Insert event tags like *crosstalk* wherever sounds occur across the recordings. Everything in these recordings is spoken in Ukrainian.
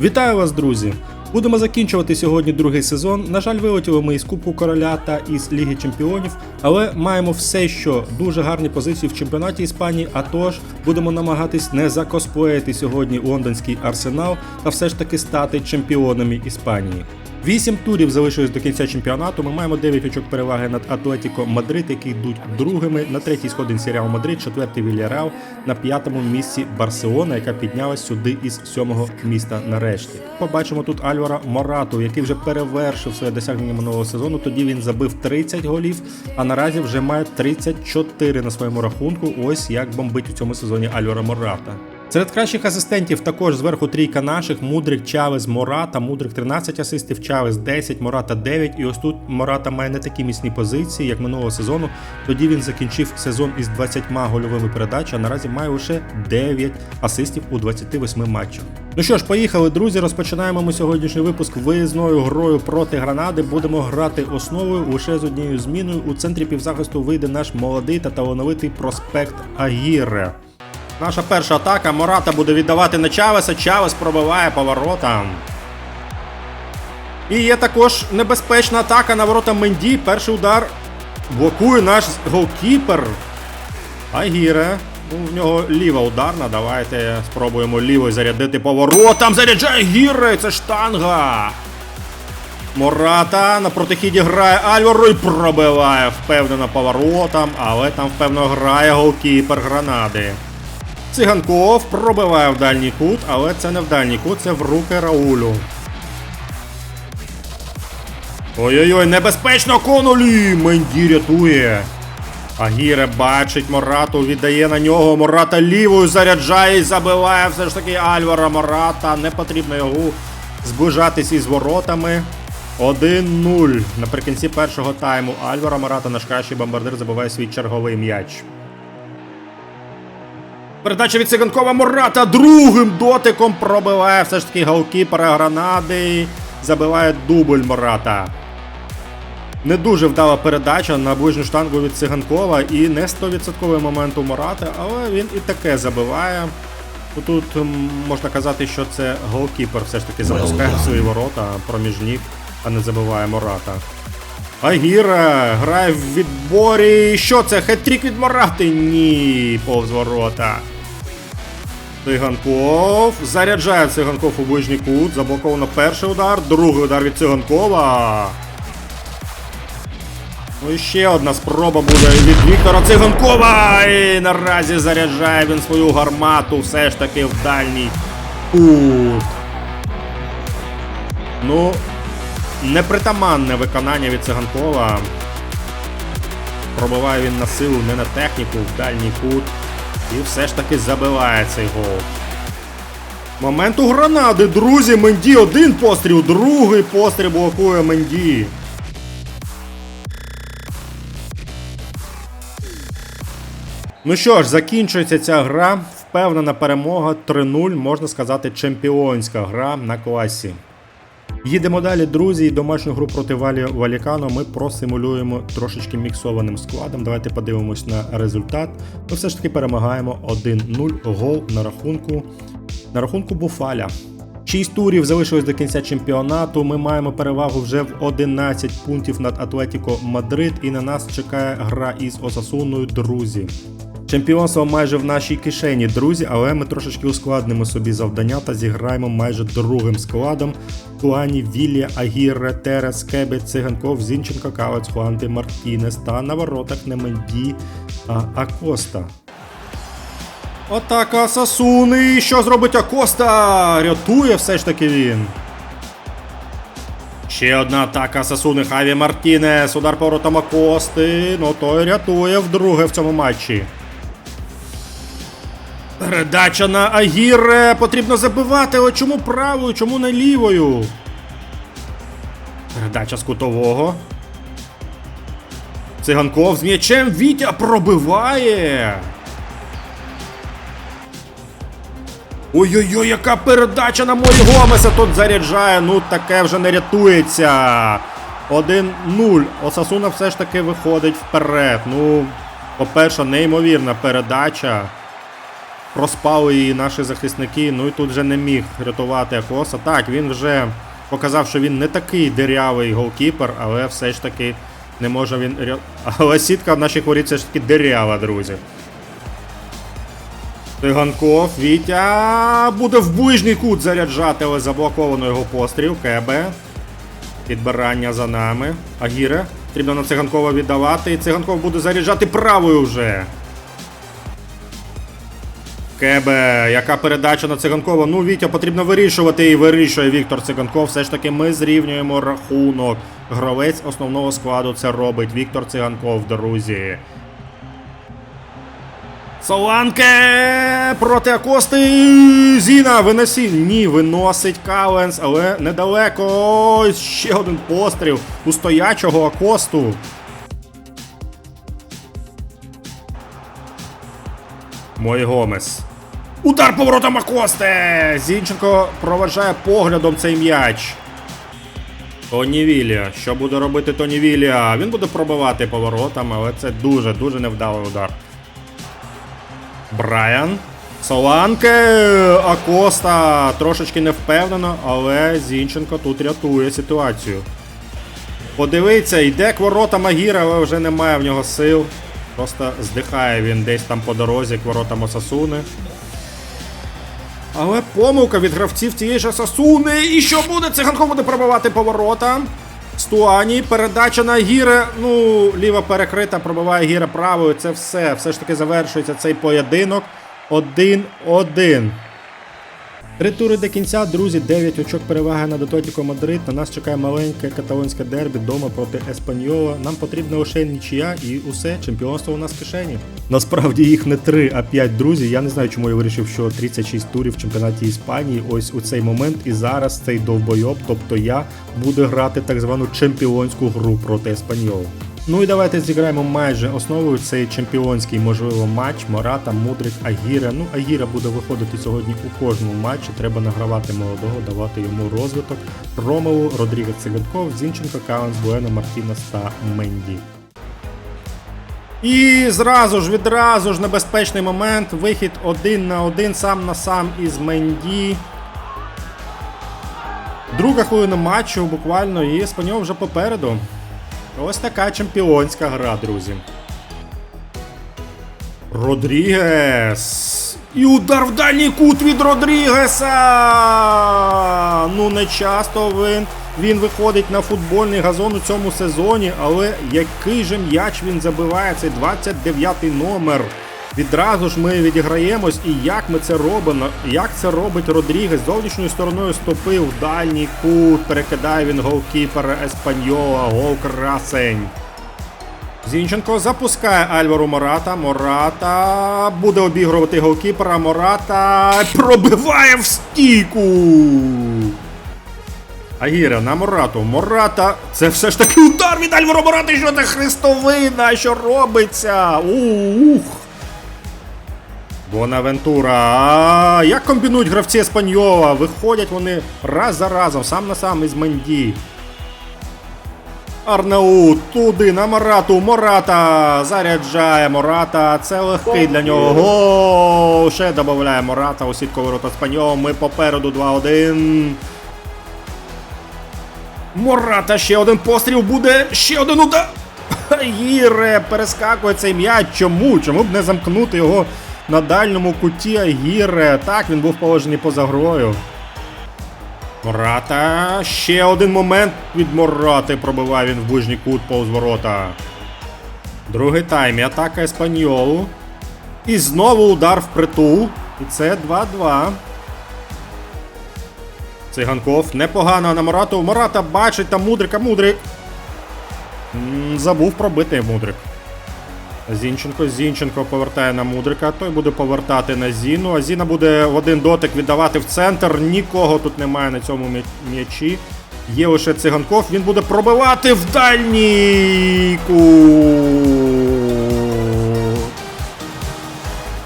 Вітаю вас, друзі! Будемо закінчувати сьогодні другий сезон. На жаль, вилетіли ми із Кубку Короля та із Ліги Чемпіонів, але маємо все, що дуже гарні позиції в чемпіонаті Іспанії. А тож будемо намагатись не закосплеїти сьогодні лондонський арсенал та все ж таки стати чемпіонами Іспанії. Вісім турів залишилось до кінця чемпіонату. Ми маємо 9 очок переваги над Атлетіко Мадрид, які йдуть другими. На третій сходинці Реал Мадрид, четвертий Вільяреал, на п'ятому місці Барселона, яка піднялась сюди із сьомого міста нарешті. Побачимо тут Альвара Морату, який вже перевершив своє досягнення минулого сезону. Тоді він забив 30 голів, а наразі вже має 34 на своєму рахунку. Ось як бомбить у цьому сезоні Альвара Мората. Серед кращих асистентів також зверху трійка наших: Мудрик, Чавес, Мората. Мудрик 13 асистів, Чавес 10, Мората 9. І ось тут Мората має не такі міцні позиції, як минулого сезону. Тоді він закінчив сезон із 20 гольовими передачами, а наразі має лише 9 асистів у 28 матчах. Ну що ж, поїхали, друзі. Розпочинаємо ми сьогоднішній випуск виїзною грою проти Гранади. Будемо грати основою лише з однією зміною. У центрі півзахисту вийде наш молодий та талановитий проспект Агіре. Наша перша атака. Мората буде віддавати на Чавеса. Чавес пробиває поворотом. І є також небезпечна атака на ворота Менді. Перший удар блокує наш голкіпер. Агіре. Ну, в нього ліва ударна. Давайте спробуємо лівою зарядити поворотом. Заряджає Гіре! Це штанга. Мората на протихіді грає Альваро і пробиває впевнено поворотом, але там впевнено грає голкіпер гранади. Циганков пробиває в дальній кут, але це не в дальній кут, це в руки Раулю. Ой-ой-ой, небезпечно конолі! Менді рятує. Агіре бачить Морату, віддає на нього. Мората лівою заряджає і забиває все ж таки Альвара Мората. Не потрібно його зближатись із воротами. 1-0. Наприкінці першого тайму Альвара Мората, наш кращий бомбардир, забиває свій черговий м'яч. Передача від Циганкова Мурата другим дотиком пробиває все ж таки голкіпера гранади. Забиває дубль Мурата. Не дуже вдала передача на ближню штангу від Циганкова і не 100% момент у Мурата, але він і таке забиває. Тут можна казати, що це голкіпер все ж таки запускає свої ворота проміж ніг, а не забиває Мурата. Агіра грає в відборі. Що це? Хет-трік від Морати? Ні, повз ворота. Циганков. Заряджає Циганков у ближній кут. Заблоковано перший удар, другий удар від Циганкова. Ну і ще одна спроба буде від Віктора Циганкова. І наразі заряджає він свою гармату все ж таки в дальній кут. Ну, непритаманне виконання від Циганкова. Пробиває він на силу, не на техніку, в дальній кут. І все ж таки забиває цей гол. Момент у гранади, друзі, Менді один постріл, другий постріл блокує Менді. Ну що ж, закінчується ця гра. Впевнена перемога 3-0, можна сказати, чемпіонська гра на класі. Їдемо далі, друзі, і домашню гру проти Валі Валікано ми просимулюємо трошечки міксованим складом. Давайте подивимось на результат. Ми все ж таки перемагаємо 1-0 гол на рахунку. На рахунку Буфаля. 6 турів залишилось до кінця чемпіонату. Ми маємо перевагу вже в 11 пунктів над Атлетіко Мадрид, і на нас чекає гра із Осасуною, друзі. Чемпіонство майже в нашій кишені, друзі, але ми трошечки ускладнимо собі завдання та зіграємо майже другим складом. Туані, Віллі, Агірре, Терес, Кебе, Циганков, Зінченко, Кавець, Хуанти, Мартінес та на воротах Неменді а, Акоста. Атака Сасуни. Що зробить Акоста? Рятує все ж таки він. Ще одна атака Сасуни Хаві Мартінес. Удар поворотом Акости. Ну той рятує вдруге в цьому матчі. Передача на Агіре. Потрібно забивати. Але чому правою, чому не лівою? Передача з кутового. Циганков з м'ячем Вітя пробиває. Ой-ой-ой, яка передача на Морі Гомеса тут заряджає. Ну таке вже не рятується. 1-0. Осасуна все ж таки виходить вперед. Ну, по-перше, неймовірна передача. Проспали її наші захисники. Ну і тут вже не міг рятувати Акоса. Так, він вже показав, що він не такий дирявий голкіпер, але все ж таки не може він. *laughs* Але сітка в нашій хворі все ж таки дирява, друзі. Тиганков, Вітя буде в ближній кут заряджати, але заблоковано його постріл. Кебе. Підбирання за нами. Агіре. Потрібно на циганкова віддавати. І циганков буде заряджати правою вже. Кебе, яка передача на циганкова? Ну, Вітя, потрібно вирішувати і вирішує Віктор Циганков. Все ж таки ми зрівнюємо рахунок. Гравець основного складу це робить Віктор Циганков, друзі. Соланке проти Акости. Зіна виносі. Ні, виносить Каленс, але недалеко. Ще один постріл у стоячого Акосту. Мой Гомес. Удар поворотом Акосте! Зінченко проважає поглядом цей м'яч. Тоні Вілія. Що буде робити Тоні Вілія? Він буде пробивати поворотом, але це дуже-дуже невдалий удар. Брайан. Соланке. Акоста. Трошечки невпевнено, але Зінченко тут рятує ситуацію. Подивиться, йде к воротам Агіра, але вже немає в нього сил. Просто здихає він десь там по дорозі к воротам Осасуни. Але помилка від гравців тієї ж Осасуни. І що буде? Циганков буде пробивати поворота. Стуані, передача на Гіре. Ну, ліва перекрита, пробиває гіра правою. Це все. Все ж таки завершується цей поєдинок. 1-1. Три тури до кінця, друзі, 9 очок переваги над Атлетіко Мадрид. На нас чекає маленьке каталонське дербі вдома проти Еспаньола. Нам потрібна лише нічия і усе, чемпіонство у нас в кишені. Насправді їх не 3, а 5 друзі. Я не знаю, чому я вирішив, що 36 турів в чемпіонаті Іспанії ось у цей момент і зараз цей довбойоб, тобто я буду грати так звану чемпіонську гру проти Еспаньола. Ну і давайте зіграємо майже основою цей чемпіонський, можливо, матч. Мората, Мудрик, Агіра. Ну, Агіра буде виходити сьогодні у кожному матчі. Треба награвати молодого, давати йому розвиток. Ромелу, Родрігес Циганков, Зінченко, Каунс, Буено, Мартінес та Менді. І зразу ж, відразу ж небезпечний момент. Вихід один на один, сам на сам із Менді. Друга хвилина матчу буквально, і Еспаньол вже попереду. Ось така чемпіонська гра, друзі. Родрігес. І удар в дальній кут від Родрігеса. Ну, не часто він, він виходить на футбольний газон у цьому сезоні, але який же м'яч він забиває, цей 29-й номер. Відразу ж ми відіграємось, і як ми це робимо, як це робить Родрігес зовнішньою стороною стопи в дальній кут, перекидає він голкіпера Еспаньола, гол красень. Зінченко запускає Альвару Мората. Мората буде обігрувати голкіпера. Мората пробиває в стійку. Агіра на Морату. Мората. Це все ж таки удар від Альваро Морати. Що це хрестовина? Що робиться? Ух. Бонавентура. А, як комбінують гравці Еспаньола? Виходять вони раз за разом, сам на сам із Менді. Арнаут туди на Морату. Мората заряджає Мората. Це легкий для нього гол. Ще додає Мората у сітку ворота Спаньол. Ми попереду 2-1. Мората ще один постріл буде. Ще один удар. Агіре перескакує цей м'яч. Чому? Чому б не замкнути його на дальньому куті Агіре? Так, він був положений поза грою. Мората. Ще один момент від Морати. Пробиває він в ближній кут повз ворота. Другий тайм. Атака Еспаньолу. І знову удар в притул. І це 2-2. Циганков непогано на Морату. Мората бачить там Мудрика. Мудрик. Забув пробити Мудрик. Зінченко. Зінченко повертає на Мудрика. Той буде повертати на Зіну. А Зіна буде в один дотик віддавати в центр. Нікого тут немає на цьому м'ячі. Є лише циганков. Він буде пробивати в дальній.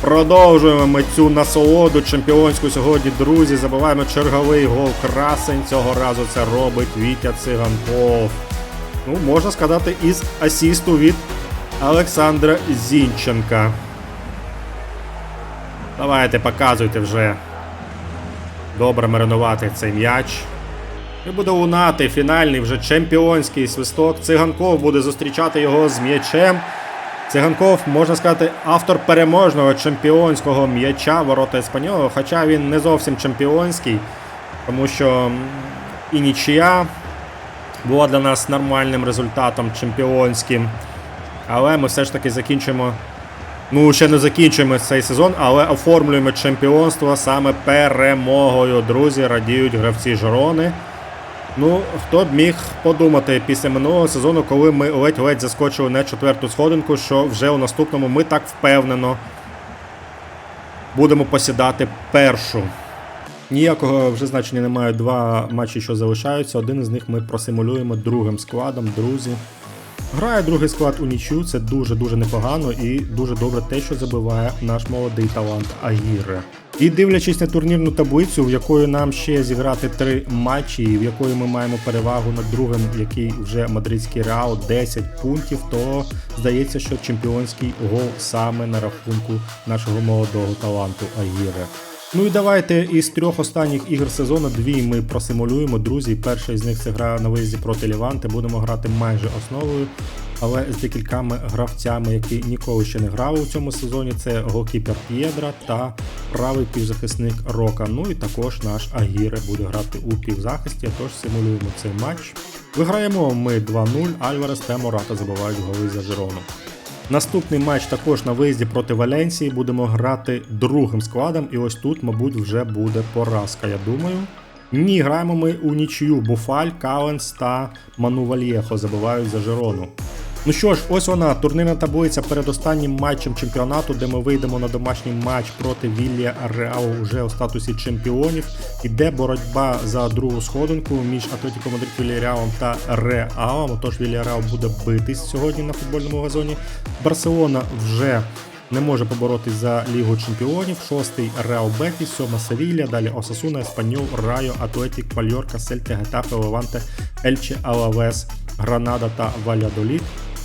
Продовжуємо ми цю насолоду чемпіонську сьогодні, друзі. Забиваємо черговий гол красень. Цього разу це робить Вітя Циганков. Ну, можна сказати, із асісту від Олександра Зінченка. Давайте, показуйте вже. Добре маринувати цей м'яч. І буде лунати фінальний вже чемпіонський свисток. Циганков буде зустрічати його з м'ячем. Циганков, можна сказати, автор переможного чемпіонського м'яча ворота Еспаньолу, хоча він не зовсім чемпіонський, тому що і нічия була для нас нормальним результатом чемпіонським. Але ми все ж таки закінчуємо. Ну, ще не закінчуємо цей сезон, але оформлюємо чемпіонство саме перемогою. Друзі, радіють гравці Жорони. Ну, хто б міг подумати після минулого сезону, коли ми ледь-ледь заскочили на четверту сходинку, що вже у наступному ми так впевнено будемо посідати першу. Ніякого вже значення немає два матчі, що залишаються. Один із них ми просимулюємо другим складом, друзі. Грає другий склад у нічю, це дуже-дуже непогано і дуже добре те, що забиває наш молодий талант Агіре. І дивлячись на турнірну таблицю, в якої нам ще зіграти три матчі, і в якої ми маємо перевагу над другим, який вже мадридський реал 10 пунктів, то здається, що чемпіонський гол саме на рахунку нашого молодого таланту Агіре. Ну і давайте із трьох останніх ігор сезону дві ми просимулюємо. Друзі, перша із них це гра на виїзді проти Ліванти. Будемо грати майже основою, але з декількома гравцями, які ніколи ще не грали у цьому сезоні. Це голкіпер П'єдра та правий півзахисник Рока. Ну і також наш Агіре буде грати у півзахисті. Тож симулюємо цей матч. Виграємо ми 2-0. Альварес та Мората забивають голи за Жирону. Наступний матч також на виїзді проти Валенсії. Будемо грати другим складом, і ось тут, мабуть, вже буде поразка, я думаю. Ні, граємо ми у нічию. Буфаль, Каленс та Ману Вальєхо забивають за Жирону. Ну що ж, ось вона, турнірна таблиця перед останнім матчем чемпіонату, де ми вийдемо на домашній матч проти Віллія Реал уже у статусі чемпіонів. Іде боротьба за другу сходинку між Атлетіко Мадрид Вільяреалом та Реалом. Отож Вільяреал буде битись сьогодні на футбольному газоні. Барселона вже не може поборотись за Лігу Чемпіонів. Шостий Реал Бетіс, сьома Севілля, далі Осасуна, Еспаньол, Райо, Атлетік, Мальорка, Сельте, Гетафе, Леванте, Ельче, Алавес, Гранада та Валядоліт.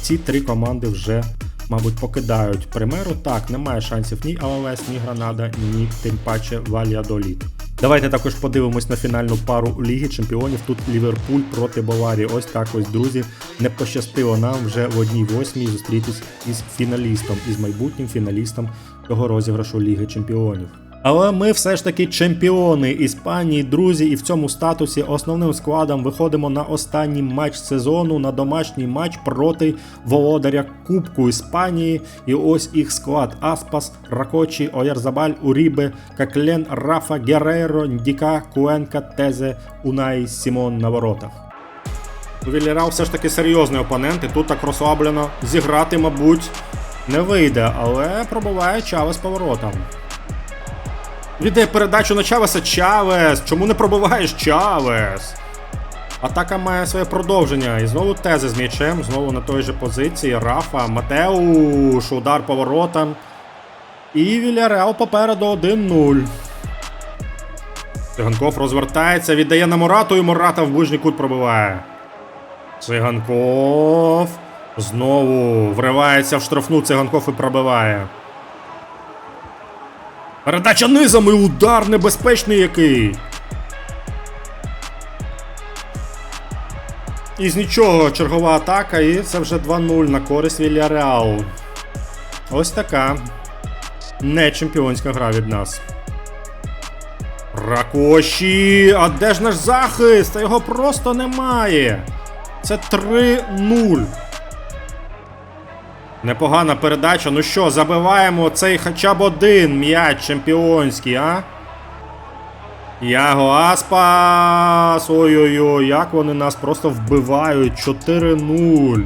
Ці три команди вже, мабуть, покидають примеру. Так, немає шансів ні Алавес, ні Гранада, ні тим паче Вальядоліт. Давайте також подивимось на фінальну пару Ліги Чемпіонів. Тут Ліверпуль проти Баварії. Ось так ось, друзі. Не пощастило нам вже в одній восьмій зустрітись із фіналістом, із майбутнім фіналістом цього розіграшу Ліги Чемпіонів. Але ми все ж таки чемпіони Іспанії, друзі, і в цьому статусі основним складом виходимо на останній матч сезону, на домашній матч проти володаря Кубку Іспанії. І ось їх склад: Аспас, Ракочі, Оярзабаль, Урібе, Каклен, Рафа, Герейро, Ndіка, Куенка, Тезе, Унай, Сімон на воротах. Віллерал все ж таки серйозний опонент, і тут так розслаблено зіграти, мабуть, не вийде, але пробуває Чавес поворотом. Віддає передачу на Чавеса Чавес. Чому не пробиваєш Чавес? Атака має своє продовження. І знову тези з м'ячем, знову на той же позиції. Рафа, Матеуш, удар поворотом. І Вільяреал попереду 1-0. Циганков розвертається, віддає на Морату, і Мората в ближній кут пробиває. Циганков. Знову вривається в штрафну Циганков і пробиває. Передача низом і удар небезпечний який. Із нічого чергова атака, і це вже 2-0 на користь Вільяреалу. Ось така не чемпіонська гра від нас. Ракоші! А де ж наш захист? Та його просто немає. Це 3-0. Непогана передача. Ну що, забиваємо цей хоча б один м'яч чемпіонський, а? Яго Аспас! Ой-ой-ой, як вони нас просто вбивають. 4-0.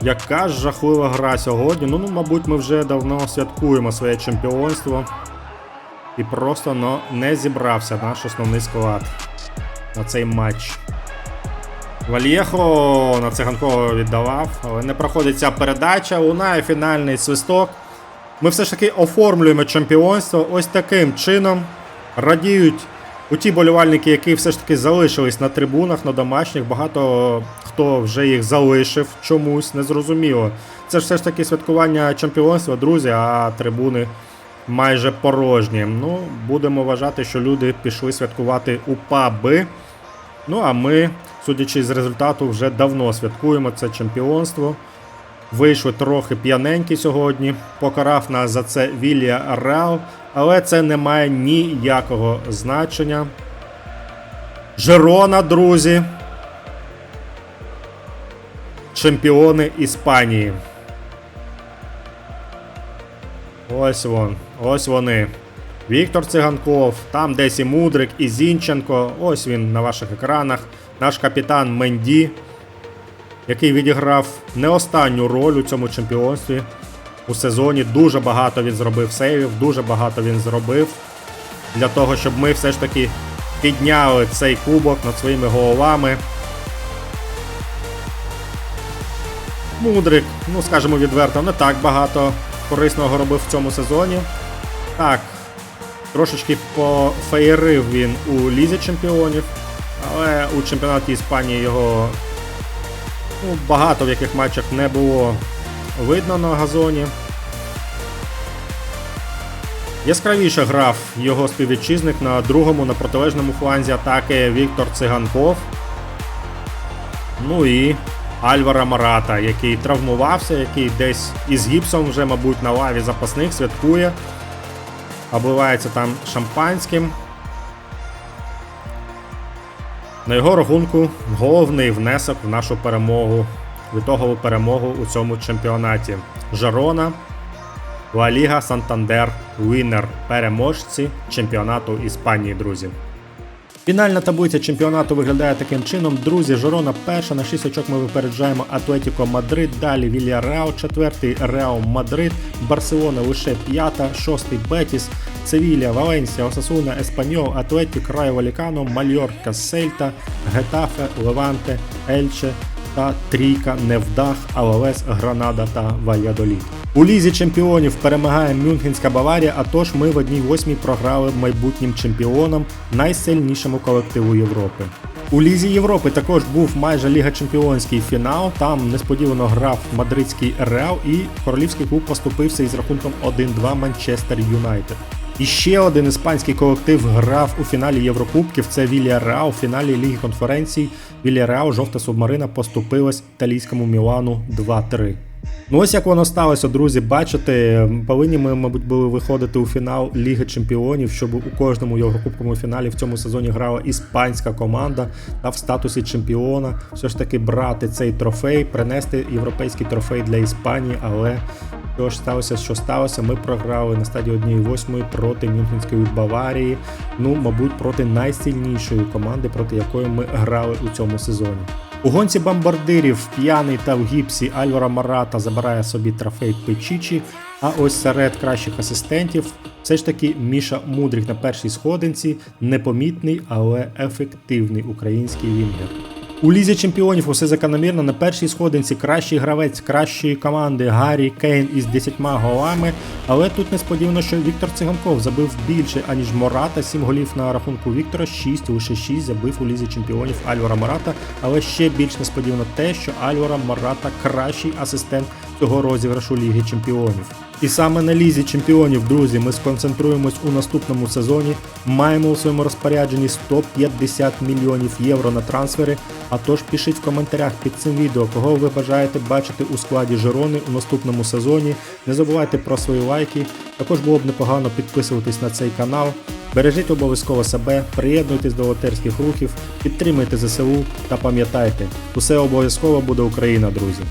Яка ж жахлива гра сьогодні. Ну, ну, мабуть, ми вже давно святкуємо своє чемпіонство. І просто ну, не зібрався наш основний склад на цей матч. Вальєхо на циганкова віддавав, але не проходить ця передача. Лунає фінальний свисток. Ми все ж таки оформлюємо чемпіонство ось таким чином. Радіють у ті болівальники, які все ж таки залишились на трибунах, на домашніх. Багато хто вже їх залишив чомусь, незрозуміло. Це ж все ж таки святкування чемпіонства, друзі, а трибуни майже порожні. Ну, будемо вважати, що люди пішли святкувати у паби. Ну а ми, судячи з результату, вже давно святкуємо це чемпіонство. Вийшли трохи п'яненькі сьогодні. Покарав нас за це Вілія Реал, але це не має ніякого значення. Жерона, друзі. Чемпіони Іспанії. Ось вон, ось вони. Віктор Циганков, там десь і Мудрик, і Зінченко. Ось він на ваших екранах. Наш капітан Менді, який відіграв не останню роль у цьому чемпіонстві у сезоні. Дуже багато він зробив сейвів, дуже багато він зробив для того, щоб ми все ж таки підняли цей кубок над своїми головами. Мудрик, ну скажімо відверто, не так багато корисного робив в цьому сезоні. Так, трошечки пофеєрив він у Лізі чемпіонів, але у чемпіонаті Іспанії його ну, багато в яких матчах не було видно на газоні. Яскравіше грав його співвітчизник на другому на протилежному фланзі атаки Віктор Циганков. Ну і Альвара Марата, який травмувався, який десь із гіпсом вже, мабуть, на лаві запасних святкує. Обливається там шампанським. На його рахунку головний внесок в нашу перемогу, витогову перемогу у цьому чемпіонаті. Жарона, Ла Ліга Сантандер, Вінер, переможці чемпіонату Іспанії, друзі. Фінальна таблиця чемпіонату виглядає таким чином. Друзі, Жорона перша, на 6 очок ми випереджаємо Атлетіко Мадрид, далі Вілья Реал, четвертий Реал Мадрид, Барселона лише п'ята, шостий Бетіс, Севілія, Валенсія, Осасуна, Еспаньол, Атлетік, Райо Валікано, Мальорка, Сельта, Гетафе, Леванте, Ельче та трійка Невдах, Алавес, Гранада та Вальядоліт. У лізі чемпіонів перемагає Мюнхенська Баварія, а тож ми в одній восьмій програли майбутнім чемпіонам, найсильнішому колективу Європи. У Лізі Європи також був майже Ліга Чемпіонський фінал. Там несподівано грав мадридський Реал і королівський клуб поступився із рахунком 1-2 Манчестер Юнайтед. І ще один іспанський колектив грав у фіналі Єврокубків. Це Вілія Реал у фіналі Ліги конференцій. Вілія Реал, жовта субмарина, поступилась італійському Мілану 2-3. Ну ось як воно сталося, друзі. Бачите, повинні ми, мабуть, були виходити у фінал Ліги Чемпіонів, щоб у кожному єврокубковому фіналі в цьому сезоні грала іспанська команда та в статусі чемпіона все ж таки брати цей трофей, принести європейський трофей для Іспанії, але що ж сталося, що сталося, ми програли на стадії 1-8 проти Мюнхенської Баварії. Ну, мабуть, проти найсильнішої команди, проти якої ми грали у цьому сезоні. У гонці бомбардирів п'яний та в гіпсі Альвара Марата забирає собі трофей Печічі. А ось серед кращих асистентів все ж таки Міша Мудрик на першій сходинці, непомітний, але ефективний український вінгер. У лізі чемпіонів усе закономірно на першій сходинці кращий гравець кращої команди Гаррі Кейн із 10 голами. Але тут несподівано, що Віктор Циганков забив більше, аніж Мората. 7 голів на рахунку Віктора, 6, лише 6 забив у лізі чемпіонів Альвара Мората. Але ще більш несподівано те, що Альвара Мората кращий асистент цього розіграшу Ліги Чемпіонів. І саме на лізі чемпіонів, друзі, ми сконцентруємось у наступному сезоні. Маємо у своєму розпорядженні 150 мільйонів євро на трансфери. А тож пишіть в коментарях під цим відео, кого ви бажаєте бачити у складі Жирони у наступному сезоні. Не забувайте про свої лайки. Також було б непогано підписуватись на цей канал. Бережіть обов'язково себе, приєднуйтесь до волонтерських рухів, підтримуйте ЗСУ та пам'ятайте, усе обов'язково буде Україна, друзі.